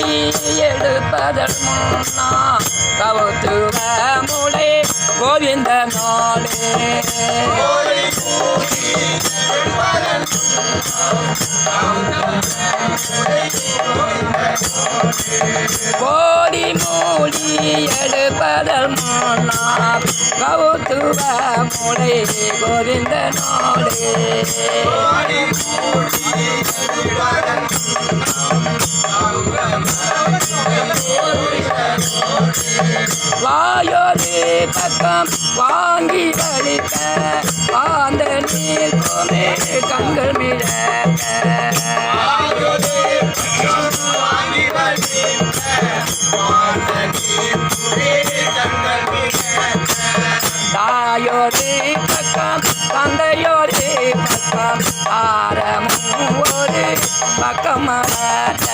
மூடி எடுப்பதன் முன்னா கவுத்துவ மூளை கோவிந்த நாளே கோடி மூடி எடுப்பதல் முன்னார் கவுத்துவ மூளை கோவிந்த நாளே வாயோரு பக்கம் வாங்கி வலித்த வாந்த நீர் போமே கண்கள் மிழக்க. பக்கம் தந்தையோரு பக்கம் ஆரமும் ஒரு பக்கம். மலர்ந்த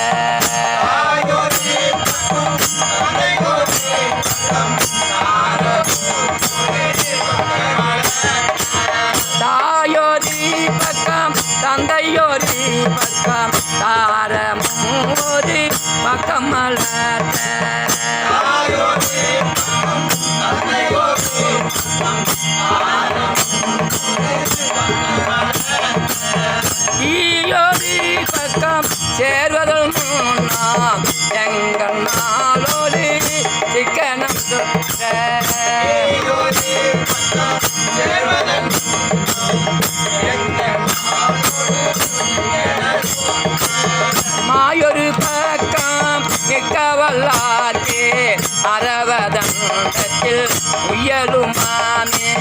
தந்தையோரி பக்கம் தாரமும் ஒரு பக்கம் மலர்ந்த தீயோரி பக்கம் சேர்வதும் முன்னாம் எங்கள் நாளோடு சிக்கனம் சொல்ல மாயொரு பக்கம் மிக்கவல்லார்க்கே அரவதண்டத்தில் உயலுமாமே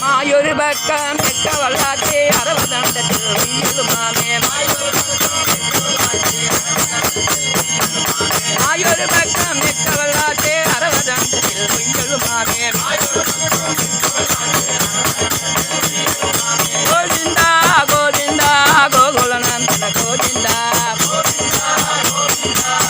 மாயொரு பக்கம் மிக்கவல்லார்க்கே அரவதண்டத்தில் உயலுமாமே மாயொரு பக்கம் மிக்கவல்லார்க்கே அரவதண்டத்தில் உயலுமாமே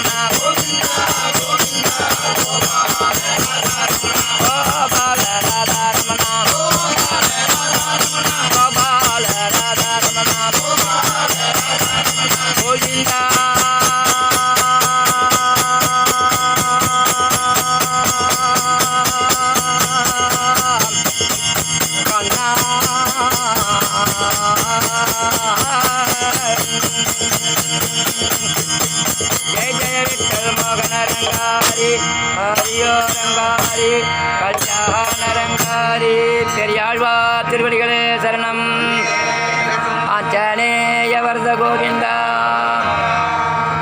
ah, ah, ah, ah. Jaya Jaya Vittal மோகன ரங்காரி ஹரியோ ரங்காரி கல்யாண ரங்காரி பெரியாழ்வார் திருவடிகளே சரணம். ஆச்சானே